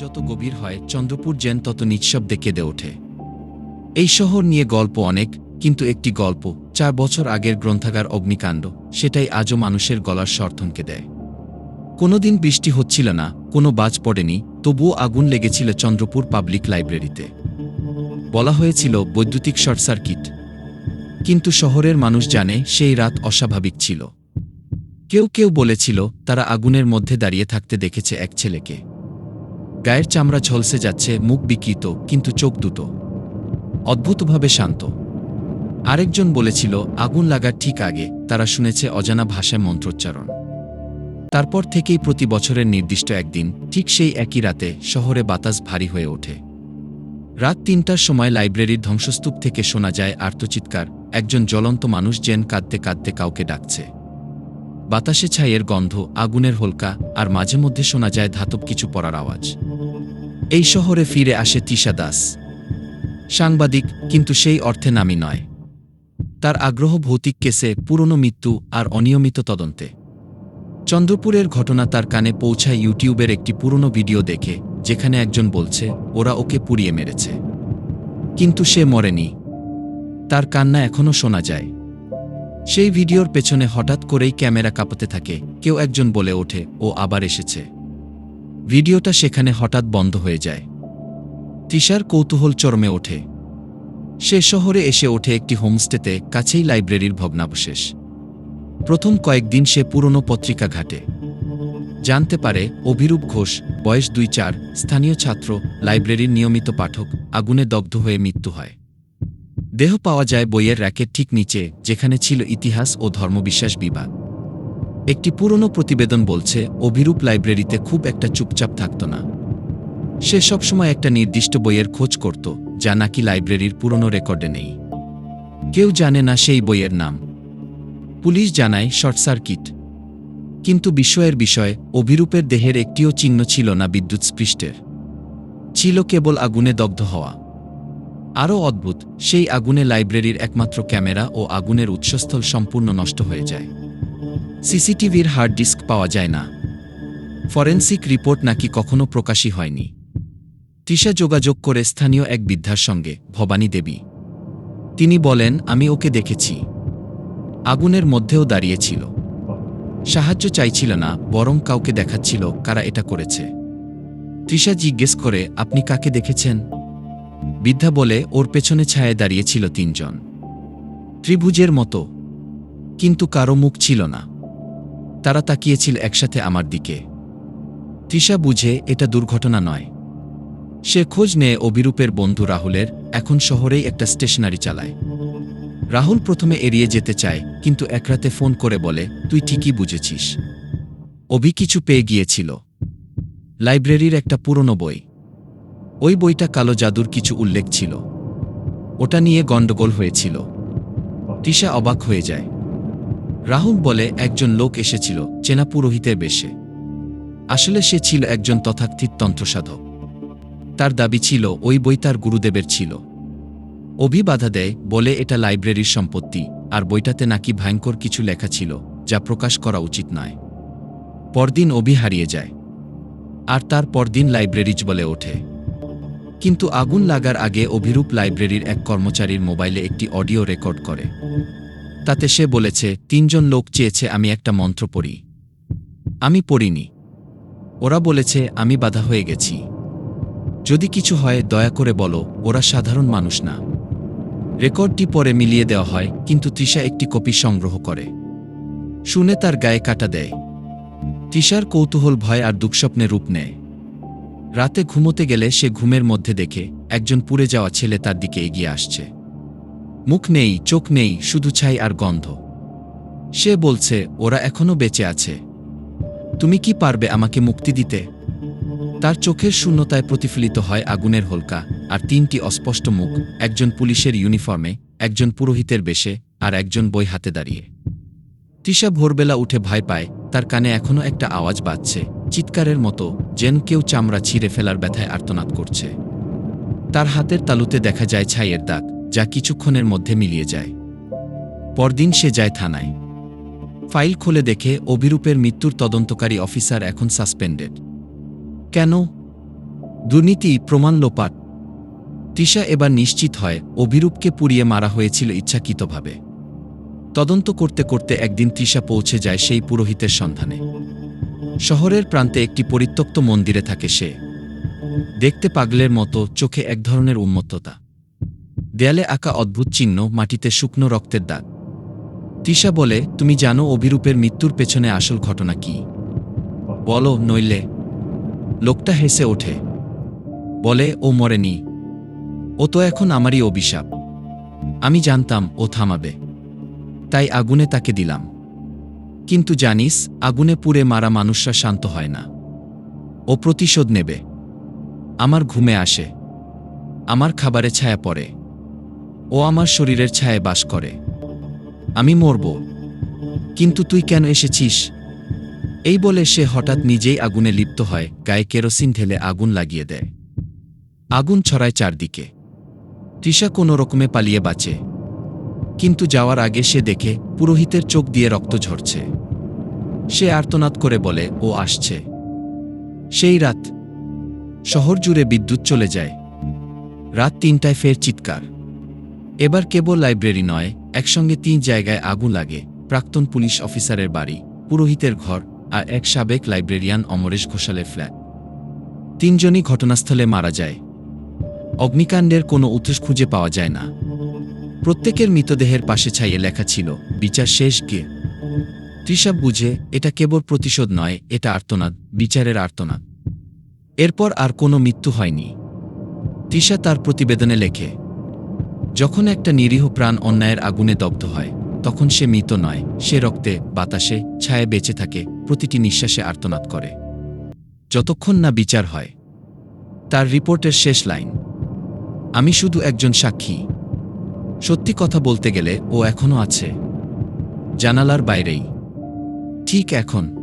যত গভীর হয়, চন্দ্রপুর যেন তত নিঃশব্দে কেঁদে ওঠে। এই শহর নিয়ে গল্প অনেক, কিন্তু একটি গল্প, চার বছর আগের গ্রন্থাগার অগ্নিকাণ্ড, সেটাই আজও মানুষের গলার স্বর থমকে দেয়। কোনোদিন বৃষ্টি হচ্ছিল না, কোনো বাজ পড়েনি, তবুও আগুন লেগেছিল চন্দ্রপুর পাবলিক লাইব্রেরিতে। বলা হয়েছিল বৈদ্যুতিক শর্ট সার্কিট। কিন্তু শহরের মানুষ জানে, সেই রাত অস্বাভাবিক ছিল। কেউ কেউ বলেছিল, তারা আগুনের মধ্যে দাঁড়িয়ে থাকতে দেখেছে এক ছেলেকে। গায়ের চামড়া ঝলসে যাচ্ছে, মুখ বিকৃত, কিন্তু চোখ দুটো। অদ্ভুতভাবে শান্ত। আরেকজন বলেছিল, আগুন লাগার ঠিক আগে। তারা শুনেছে অজানা ভাষায় মন্ত্রোচ্চারণ। তারপর থেকেই প্রতি বছরের নির্দিষ্ট একদিন, ঠিক সেই একই রাতে, শহরে বাতাস ভারী হয়ে ওঠে। রাত তিনটার সময় লাইব্রেরির ধ্বংসস্তূপ থেকে শোনা যায় আর্তচিৎকার, একজন জ্বলন্ত মানুষ যেন কাঁদতে কাঁদতে কাউকে ডাকছে। বাতাসে ছাইয়ের গন্ধ, আগুনের হোলকা, আর মাঝে মধ্যে শোনা যায় ধাতব কিছু পড়ার আওয়াজ। এই শহরে ফিরে আসে তিশা দাস। সাংবাদিক, কিন্তু সেই অর্থে নামি নয়। তার আগ্রহ ভৌতিক কেসে পুরনো মৃত্যু আর অনিয়মিত তদন্তে। চন্দ্রপুরের ঘটনা তার কানে পৌঁছায় ইউটিউবের একটি পুরনো ভিডিও দেখে, যেখানে একজন বলছে, ওরা ওকে পুড়িয়ে মেরেছে। কিন্তু সে মরেনি। তার কান্না এখনও শোনা যায়। সেই ভিডিওর পেছনে হঠাৎ করেই ক্যামেরা কাঁপাতে থাকে। কেউ একজন বলে ওঠে, ও আবার এসেছে। ভিডিওটা সেখানে হঠাৎ বন্ধ হয়ে যায়। তিশার কৌতূহল চরমে ওঠে। সে শহরে এসে ওঠে একটি হোমস্টেতে, কাছেই লাইব্রেরির ভগ্নাবশেষ। প্রথম কয়েকদিন সে পুরনো পত্রিকা ঘাটে। জানতে পারে, অভিরূপ ঘোষ, বয়স দুই চার, স্থানীয় ছাত্র, লাইব্রেরির নিয়মিত পাঠক, আগুনে দগ্ধ হয়ে মৃত্যু হয়। দেহ পাওয়া যায় বইয়ের র্যাকের ঠিক নিচে, যেখানে ছিল ইতিহাস ও ধর্মবিশ্বাস বিভাগ একটি পুরনো প্রতিবেদন বলছে, অভিরূপ লাইব্রেরিতে খুব একটা চুপচাপ থাকত না। সে সবসময় একটা নির্দিষ্ট বইয়ের খোঁজ করত, যা নাকি লাইব্রেরির পুরনো রেকর্ডে নেই। কেউ জানে না সেই বইয়ের নাম। পুলিশ জানায়, শর্ট সার্কিট। কিন্তু বিষয়ের বিষয়, অভিরূপের দেহের একটিও চিহ্ন ছিল না বিদ্যুৎ স্পৃষ্টের। ছিল কেবল আগুনে দগ্ধ হওয়া। আরও অদ্ভুত, সেই আগুনে লাইব্রেরির একমাত্র ক্যামেরা ও আগুনের উৎসস্থল সম্পূর্ণ নষ্ট হয়ে যায়। সিসিটিভির হার্ড ডিস্ক পাওয়া যায় না। ফরেন্সিক রিপোর্ট নাকি কখনো প্রকাশই হয়নি। তৃষা যোগাযোগ করে স্থানীয় এক বৃদ্ধার সঙ্গে, ভবানী দেবী। তিনি বলেন, আমি ওকে দেখেছি। আগুনের মধ্যেও দাঁড়িয়েছিল। সাহায্য চাইছিল না, বরং কাউকে দেখাচ্ছিল কারা এটা করেছে। তৃষা জিজ্ঞেস করে, আপনি কাকে দেখেছেন? বৃদ্ধা বলে, ওর পেছনে ছায়ে দাঁড়িয়েছিল তিনজন। ত্রিভুজের মতো। কিন্তু কারও মুখ ছিল না। তারা তাকিয়েছিল একসাথে আমার দিকে। তৃষা বুঝে, এটা দুর্ঘটনা নয়। সে খোঁজ নেয় অভিরূপের বন্ধু রাহুলের, এখন শহরেই একটা স্টেশনারি চালায়। রাহুল প্রথমে এড়িয়ে যেতে চায়, কিন্তু একরাতে ফোন করে বলে, তুই ঠিকই বুঝেছিস। অভি কিছু পেয়ে গিয়েছিল। লাইব্রেরির একটা পুরনো বই। ওই বইটা কালো জাদুর কিছু উল্লেখ ছিল। ওটা নিয়ে গণ্ডগোল হয়েছিল। তিশা অবাক হয়ে যায়। রাহুল বলে, একজন লোক এসেছিল, চেনা পুরোহিতের বেশে। আসলে সে ছিল একজন তথাকথিত তন্ত্রসাধক। তার দাবি ছিল, ওই বই তার গুরুদেবের ছিল। অভি বাধা দেয়, বলে, এটা লাইব্রেরির সম্পত্তি, আর বইটাতে নাকি ভয়ঙ্কর কিছু লেখা ছিল, যা প্রকাশ করা উচিত নয়। পরদিন অভি হারিয়ে যায়। আর তার পরদিন লাইব্রেরিজ বলে ওঠে। কিন্তু আগুন লাগার আগে অভিরূপ লাইব্রেরির এক কর্মচারীর মোবাইলে একটি অডিও রেকর্ড করে। তাতে সে বলেছে, তিনজন লোক চেয়েছে আমি একটা মন্ত্র পড়ি। আমি পড়িনি। ওরা বলেছে, আমি বাধা হয়ে গেছি। যদি কিছু হয়, দয়া করে বলো, ওরা সাধারণ মানুষ না। রেকর্ডটি পরে মিলিয়ে দেওয়া হয়, কিন্তু তৃষা একটি কপি সংগ্রহ করে। শুনে তার গায়ে কাটা দেয়। তৃষার কৌতূহল, ভয় আর দুঃস্বপ্নে রূপ নেয়। রাতে ঘুমোতে গেলে সে ঘুমের মধ্যে দেখে, একজন পুড়ে যাওয়া ছেলে তার দিকে এগিয়ে আসছে। মুখ নেই, চোখ নেই, শুধু ছাই আর গন্ধ। সে বলছে, ওরা এখনও বেঁচে আছে। তুমি কি পারবে আমাকে মুক্তি দিতে? তার চোখের শূন্যতায় প্রতিফলিত হয় আগুনের হোলকা, আর তিনটি অস্পষ্ট মুখ, একজন পুলিশের ইউনিফর্মে, একজন পুরোহিতের বেশে, আর একজন বই হাতে দাঁড়িয়ে। তিশা ভোরবেলা উঠে ভয় পায়, তার কানে এখনও একটা আওয়াজ বাজছে, চিৎকারের মতো, যেন কেউ চামড়া ছিঁড়ে ফেলার ব্যথায় আর্তনাদ করছে। তার হাতের তালুতে দেখা যায় ছাইয়ের দাগ। যা কিছুক্ষণের মধ্যে মিলিয়ে যায়। পরদিন সে যায় থানায়। ফাইল খুলে দেখে অভিরূপের মৃত্যুর তদন্তকারী অফিসার এখন সাসপেন্ডেড। কেন? দুর্নীতি প্রমাণ লোপাট। তৃষা এবার নিশ্চিত হয় অভিরূপকে পুড়িয়ে মারা হয়েছিল ইচ্ছাকৃতভাবে। তদন্ত করতে করতে একদিন তৃষা পৌঁছে যায় সেই পুরোহিতের সন্ধানে। শহরের প্রান্তে একটি পরিত্যক্ত মন্দিরে থাকে সে। দেখতে পাগলের মতো, চোখে এক ধরনের উন্মত্ততা। দেয়ালে আঁকা অদ্ভুত চিহ্ন মাটিতে শুকনো রক্তের দাগ। তৃষা বলে, তুমি জানো অভিরূপের মৃত্যুর পেছনে আসল ঘটনা কি? বলো, নইলে। লোকটা হেসে ওঠে। বলে, ও মরেনি। ও তো এখন আমারই অভিশাপ। আমি জানতাম ও থামাবে। তাই আগুনে তাকে দিলাম। কিন্তু জানিস, আগুনে পুড়ে মারা মানুষরা শান্ত হয় না। ও প্রতিশোধ নেবে। আমার ঘুমে আসে। আমার খাবারে ছায়া পড়ে। ও আমার শরীরের ছায়ায় বাস করে। আমি মরব। কিন্তু তুই কেন এসেছিস? এই বলে সে হঠাৎ নিজেই আগুনে লিপ্ত হয়, গায়ে কেরোসিন ঢেলে আগুন লাগিয়ে দেয়। আগুন ছড়ায় চারদিকে। তৃষা কোনো রকমে পালিয়ে বাঁচে। কিন্তু যাওয়ার আগে সে দেখে পুরোহিতের চোখ দিয়ে রক্ত ঝরছে। সে আর্তনাদ করে বলে, ও আসছে। সেই রাত। শহর জুড়ে বিদ্যুৎ চলে যায়। রাত তিনটায় ফের চিৎকার। এবার কেবল লাইব্রেরি নয়, একসঙ্গে তিন জায়গায় আগুন লাগে, প্রাক্তন পুলিশ অফিসারের বাড়ি, পুরোহিতের ঘর আর এক সাবেক লাইব্রেরিয়ান অমরেশ ঘোষালের ফ্ল্যাট। তিনজনই ঘটনাস্থলে মারা যায়। অগ্নিকাণ্ডের কোনো উৎস খুঁজে পাওয়া যায় না। প্রত্যেকের মৃতদেহের পাশে ছাইয়ে লেখা ছিল, বিচার শেষ গিয়ে তৃষা বুঝে, এটা কেবল প্রতিশোধ নয়, এটা আর্তনাদ, বিচারের আর্তনাদ। এরপর আর কোনো মৃত্যু হয়নি। তৃষা তার প্রতিবেদনে লেখে যখন একটা নিরীহ প্রাণ অন্যায়ের আগুনে দগ্ধ হয়, তখন সে মৃত নয়, সে রক্তে, বাতাসে ছায়ে বেঁচে থাকে, প্রতিটি নিঃশ্বাসে আর্তনাদ করে। যতক্ষণ না বিচার হয়, তার রিপোর্টের শেষ লাইন, আমি শুধু একজন সাক্ষী। সত্যি কথা বলতে গেলে ও এখনও আছে। জানালার বাইরেই। ঠিক এখন